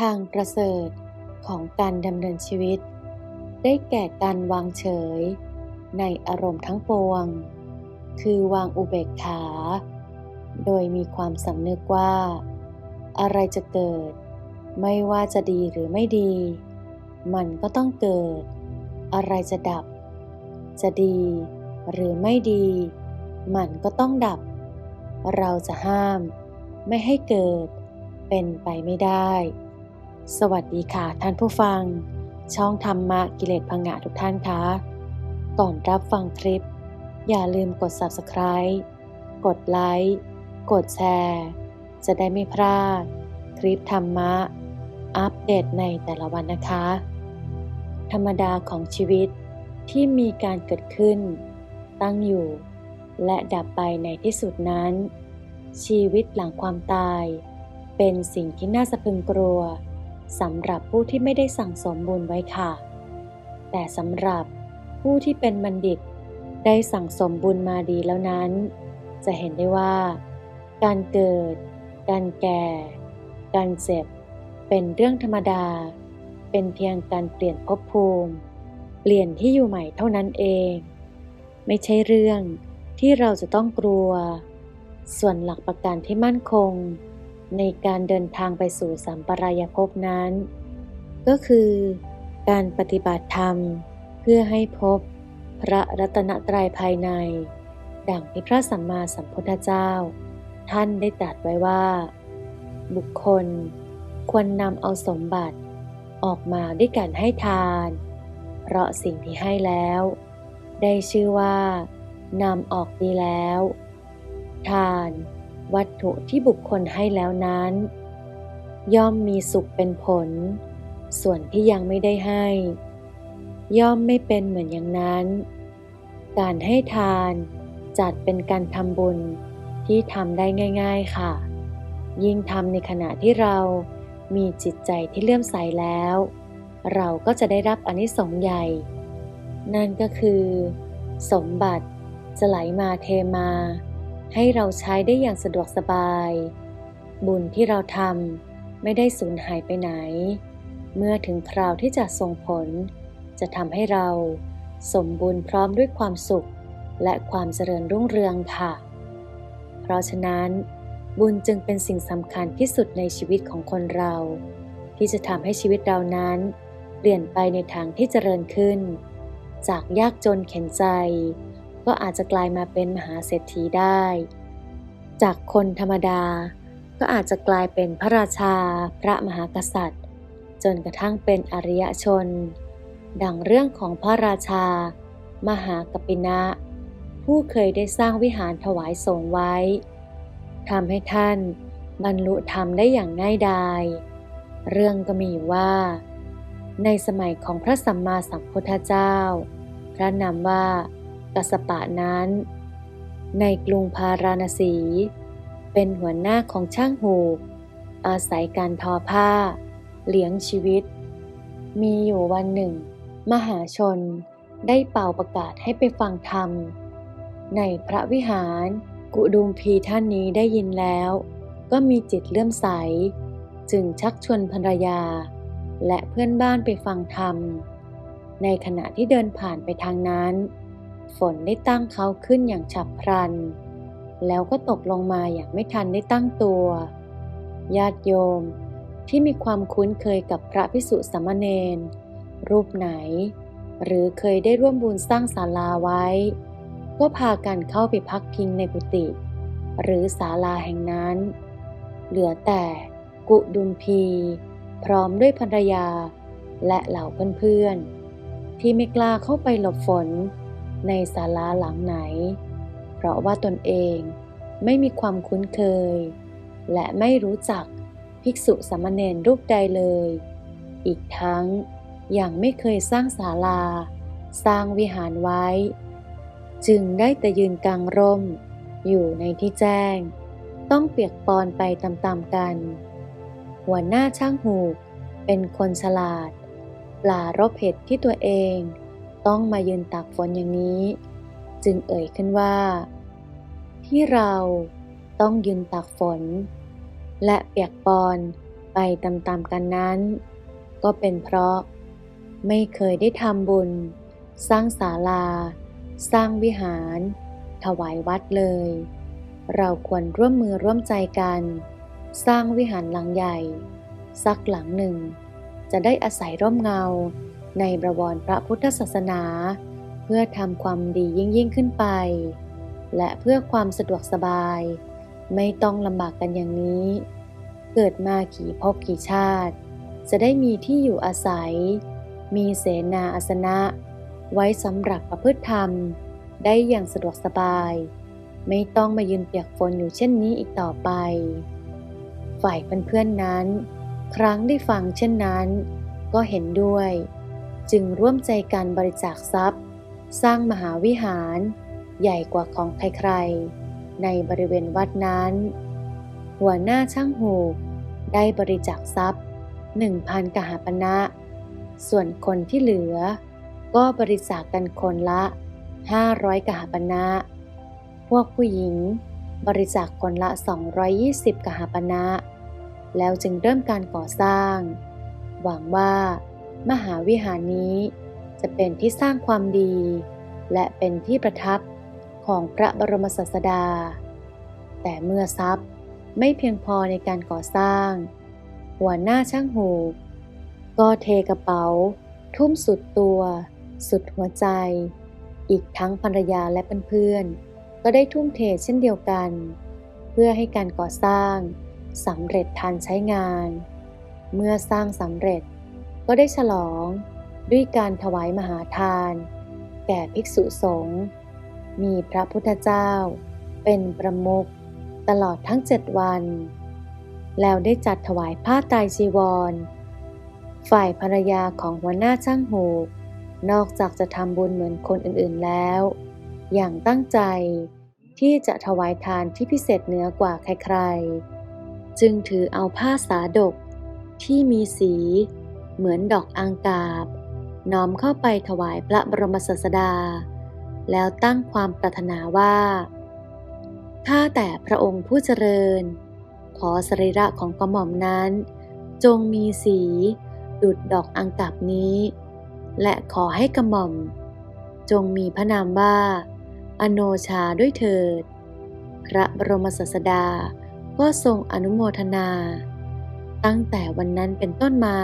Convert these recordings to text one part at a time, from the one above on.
ทางประเสริฐของการดำเนินชีวิต ได้แก่การวางเฉย ในอารมณ์ทั้งปวง คือวางอุเบกขา โดยมีความสำนึกว่า อะไรจะเกิด ไม่ว่าจะดีหรือไม่ดี มันก็ต้องเกิด อะไรจะดับ จะดีหรือไม่ดี มันก็ต้องดับ เราจะห้าม ไม่ให้เกิดเป็นไปไม่ได้ สวัสดีค่ะท่านผู้ฟัง ช่องธรรมะกิเลสพังงะทุกท่านคะก่อนรับฟังคลิป อย่าลืมกด subscribe กดไลค์กดแชร์จะได้ไม่พลาด คลิปธรรมะ อัปเดตในแต่ละวันนะคะ ธรรมดาของชีวิตที่มีการเกิดขึ้น ตั้งอยู่ และดับไปในที่สุดนั้น ชีวิตหลังความตาย เป็นสิ่งที่น่าสะพรึงกลัว สำหรับผู้ที่ไม่ได้สั่งสมบุญไว้ค่ะ แต่สำหรับผู้ที่เป็นบัณฑิต ได้สั่งสมบุญมาดีแล้วนั้น จะเห็นได้ว่า การเกิด การแก่ การเจ็บ เป็นเรื่องธรรมดา เป็นเพียงการเปลี่ยนภพภูมิ เปลี่ยนที่อยู่ใหม่เท่านั้นเอง ไม่ใช่เรื่องที่เราจะต้องกลัว ส่วนหลักประกันที่มั่นคง ในการเดินทางไปสู่สัมปรายภพนั้น ก็คือ การปฏิบัติธรรมเพื่อให้พบพระรัตนตรัยภายใน ดังที่พระสัมมาสัมพุทธเจ้า ท่านได้ตรัสไว้ว่า บุคคลควรนำเอาสมบัติออกมาด้วยการให้ทาน เพราะสิ่งที่ให้แล้ว ได้ชื่อว่านำออกดีแล้ว ทาน วัตถุที่บุคคลให้แล้วนั้น ย่อมมีสุขเป็นผล ส่วนที่ยังไม่ได้ให้ ย่อมไม่เป็นเหมือนอย่างนั้น การให้ทานจัดเป็นการทำบุญที่ทำได้ง่าย ๆค่ะ ยิ่งทำในขณะที่เรามีจิตใจที่เลื่อมใสแล้ว เราก็จะได้รับอนิสงส์ใหญ่ นั่นก็คือ สมบัติจะไหลมาเทมา ให้เราใช้ได้อย่างสะดวกสบาย บุญที่เราทำไม่ได้สูญหายไปไหน เมื่อถึงคราวที่จะส่งผล จะทำให้เราสมบูรณ์พร้อมด้วยความสุขและความเจริญรุ่งเรืองค่ะ เพราะฉะนั้น บุญจึงเป็นสิ่งสำคัญที่สุดในชีวิตของคนเรา ที่จะทำให้ชีวิตเรานั้น เปลี่ยนไปในทางที่เจริญขึ้น จากยากจนเข็นใจ ก็อาจจะกลายมาเป็นมหาเศรษฐีได้ จากคนธรรมดา ก็อาจจะกลายเป็นพระราชา พระมหากษัตริย์ จนกระทั่งเป็นอริยชน ดังเรื่องของพระราชา มหากปินะ ผู้เคยได้สร้างวิหารถวายสงไว้ทำให้ท่านบรรลุธรรมได้อย่างง่ายดาย เรื่องก็มีว่า ในสมัยของพระสัมมาสัมพุทธเจ้า พระนามว่า กัสปะนั้น ในกรุงพาราณสี เป็นหัวหน้าของช่างหูก อาศัยการทอผ้า เลี้ยงชีวิต มีอยู่วันหนึ่ง มหาชนได้เป่าประกาศให้ไปฟังธรรม ในพระวิหารกุดุมพีท่านนี้ได้ยินแล้ว ก็มีจิตเลื่อมใส จึงชักชวนภรรยา และเพื่อนบ้านไปฟังธรรม ในขณะที่เดินผ่านไปทางนั้น ฝนได้ตั้งเขาขึ้นอย่างฉับพลัน แล้วก็ตกลงมาอย่างไม่ทันได้ตั้งตัว ญาติโยมที่มีความคุ้นเคยกับพระพิสุสามเณรรูปไหน หรือเคยได้ร่วมบุญสร้างศาลาไว้ ก็พากันเข้าไปพักพิงในกุฏิหรือศาลาแห่งนั้น เหลือแต่กุดุมพี พร้อมด้วยภรรยาและเหล่าเพื่อนๆที่ไม่กล้าเข้าไปหลบฝน ในศาลาหลังไหน เพราะว่าตนเองไม่มีความคุ้นเคย และไม่รู้จักภิกษุสามเณรรูปใดเลย อีกทั้งยังไม่เคยสร้างศาลา สร้างวิหารไว้ จึงได้แต่ยืนกลางร่ม อยู่ในที่แจ้ง ต้องเปียกปอนไปตามๆกัน หัวหน้าช่างหูกเป็นคนฉลาด ปลารบเหตุที่ตัวเอง ต้องมายืนตากฝนอย่างนี้ จึงเอ่ยขึ้นว่า ที่เราต้องยืนตากฝน และเปียกปอนไปตามๆกันนั้น ก็เป็นเพราะไม่เคยได้ทำบุญ สร้างศาลา สร้างวิหาร ถวายวัดเลย เราควรร่วมมือร่วมใจกัน สร้างวิหารหลังใหญ่ สักหลังหนึ่ง จะได้อาศัยร่มเงา ในบรวรพระพุทธศาสนา เพื่อทำความดียิ่งยิ่งขึ้นไป และเพื่อความสะดวกสบาย ไม่ต้องลำบากกันอย่างนี้ เกิดมากี่ภพกี่ชาติ จะได้มีที่อยู่อาศัย มีเสนาอาสนะ ไว้สำหรับประพฤติธรรม ได้อย่างสะดวกสบาย ไม่ต้องมายืนเปียกฝนอยู่เช่นนี้อีกต่อไป ฝ่ายเพื่อนๆนั้น ครั้งได้ฟังเช่นนั้น ก็เห็นด้วย จึงร่วมใจกันบริจาคทรัพย์ สร้างมหาวิหาร ใหญ่กว่าของใครๆ ในบริเวณวัดนั้น หัวหน้าช่างหูกได้บริจาคทรัพย์หนึ่งพันกหาปณะส่วนคนที่เหลือ ก็บริจาคกันคนละ 500 กหาปณะพวกผู้หญิงบริจาคคนละ 220 กหาปณะแล้วจึงเริ่มการก่อสร้าง หวังว่า มหาวิหารนี้จะเป็นที่สร้างความดี และเป็นที่ประทับของพระบรมศาสดา แต่เมื่อทรัพย์ไม่เพียงพอในการก่อสร้าง หัวหน้าช่างหูก็เทกระเป๋า ทุ่มสุดตัว สุดหัวใจ อีกทั้งภรรยาและเพื่อนๆก็ได้ทุ่มเทเช่นเดียวกัน เพื่อให้การก่อสร้างสำเร็จทันใช้งาน เมื่อสร้างสำเร็จ ก็ได้ฉลองด้วยการถวายมหาทาน แก่ภิกษุสงฆ์มีพระพุทธเจ้า เป็นประมุขตลอดทั้งเจ็ดวัน แล้วได้จัดถวายผ้าไตรจีวร ฝ่ายภรรยาของหัวหน้าช่างหูก นอกจากจะทำบุญเหมือนคนอื่นๆแล้ว อย่างตั้งใจที่จะถวายทานที่พิเศษเหนือกว่าใครๆ จึงถือเอาผ้าสาดกที่มีสี เหมือนดอกอังกาบ น้อมเข้าไปถวายพระบรมศาสดา แล้วตั้งความปรารถนาว่าข้าแต่พระองค์ผู้เจริญ ขอสรีระของกระหม่อมนั้น จงมีสี ดุดดอกอังกาบนี้ และขอให้กระหม่อม จงมีพระนามว่า อโนชาด้วยเถิด พระบรมศาสดาก็ทรงอนุโมทนา ตั้งแต่วันนั้นเป็นต้นมา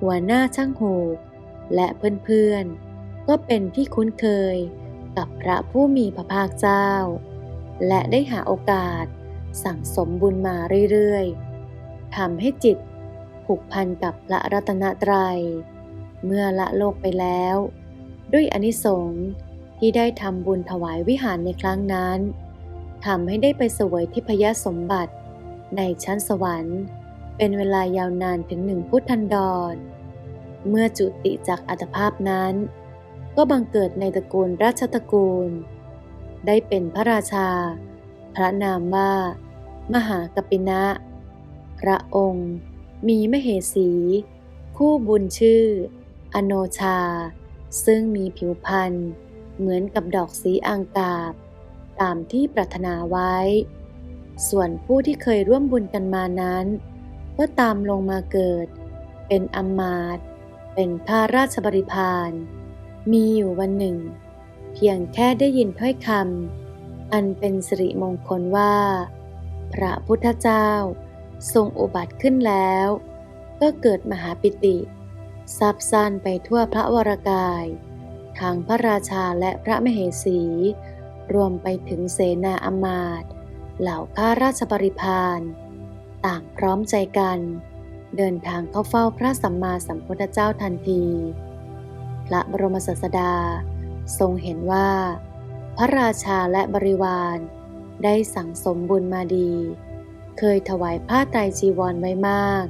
หัวหน้าช่างหูกและเพื่อนๆ ก็เป็นที่คุ้นเคยกับพระผู้มีพระภาคเจ้า และได้หาโอกาสสั่งสมบุญมาเรื่อยๆทำให้จิตผูกพันกับพระรัตนตรยัย เมื่อละโลกไปแล้ว ด้วยอนิสงส์ที่ได้ทำบุญถวายวิหารในครั้งนั้นทำให้ได้ไปสวยทิพยสมบัติในชั้นสวรรค์ เป็นเวลายาวนานถึงหนึ่งพุทธันดร เมื่อจุติจากอัตภาพนั้น ก็บังเกิดในตระกูลราชตระกูล ได้เป็นพระราชา พระนามว่า มหากปินะ พระองค์ มีมเหสี คู่บุญชื่อ อโนชา ซึ่งมีผิวพรรณเหมือนกับดอกสีอังกาบ ตามที่ปรารถนาไว้ ส่วนผู้ที่เคยร่วมบุญกันมานั้น ก็ตามลงมาเกิด เป็นอมาตเป็นข้าราชบริพาร มีอยู่วันหนึ่ง เพียงแค่ได้ยินถ้อยคำอันเป็นสิริมงคลว่า พระพุทธเจ้าทรงอุบัติขึ้นแล้ว ก็เกิดมหาปิติซับซ่านไปทั่วพระวรากาย ทางพระราชาและพระมเหสี รวมไปถึงเสนาอมาตย์เหล่าข้าราชบริพาร ต่างพร้อมใจกัน เดินทางเข้าเฝ้าพระสัมมาสัมพุทธเจ้าทันที พระบรมศาสดาทรงเห็นว่า พระราชาและบริวารได้สั่งสมบุญมาดี เคยถวายผ้าไตรจีวรไว้มาก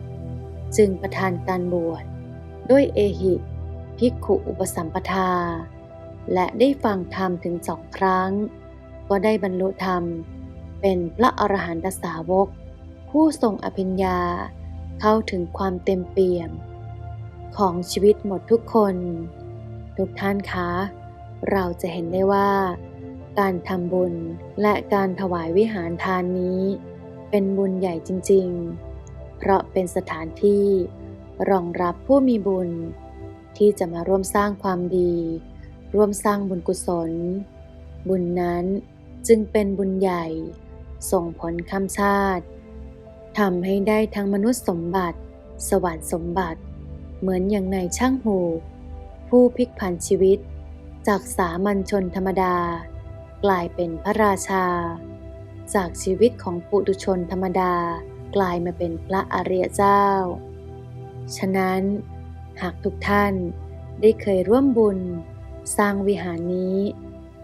จึงประทานการบวชด้วยเอหิภิกขุอุปสัมปทา และได้ฟังธรรมถึงสองครั้ง ก็ได้บรรลุธรรมเป็นพระอรหันตสาวก ผู้ทรงอภิญญาเข้าถึงความเต็มเปี่ยม ของชีวิตหมดทุกคน ทุกท่านคะ เราจะเห็นได้ว่า การทำบุญและการถวายวิหารทานนี้ เป็นบุญใหญ่จริง ๆ เพราะเป็นสถานที่รองรับผู้มีบุญ ที่จะมาร่วมสร้างความดี ร่วมสร้างบุญกุศล บุญนั้นจึงเป็นบุญใหญ่ ส่งผลข้ามชาติ ทำให้ได้ทั้งมนุษย์สมบัติ สวรรค์สมบัติ เหมือนอย่างในช่างหู ผู้พลิกผันชีวิต จากสามัญชนธรรมดา กลายเป็นพระราชา จากชีวิตของปุถุชนธรรมดา กลายมาเป็นพระอริยเจ้า ฉะนั้นหากทุกท่านได้เคยร่วมบุญ สร้างวิหารนี้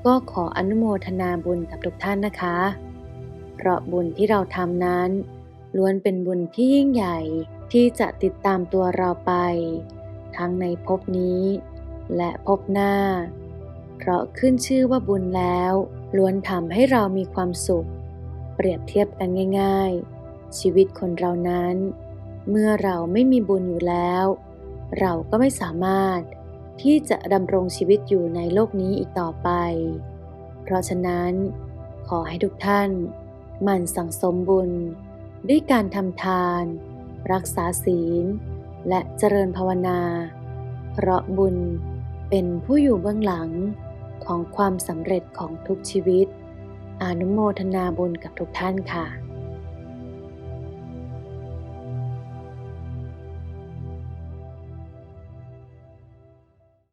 ก็ขออนุโมทนาบุญกับทุกท่านนะคะ เพราะบุญที่เราทำนั้น ล้วนเป็นบุญที่ยิ่งใหญ่ที่จะติดตามตัวเราไป ทั้งในภพนี้ และภพหน้า เพราะขึ้นชื่อว่าบุญแล้ว ล้วนทำให้เรามีความสุข เปรียบเทียบกันง่าย ๆ ชีวิตคนเรานั้น เมื่อเราไม่มีบุญอยู่แล้ว เราก็ไม่สามารถที่จะดำรงชีวิตอยู่ในโลกนี้อีกต่อไป เพราะฉะนั้น ขอให้ทุกท่านหมั่นสั่งสมบุญ ด้วยการทำทาน รักษาศีล และเจริญภาวนา เพราะบุญเป็นผู้อยู่เบื้องหลังของความสำเร็จของทุกชีวิต อนุโมทนาบุญกับทุกท่านค่ะ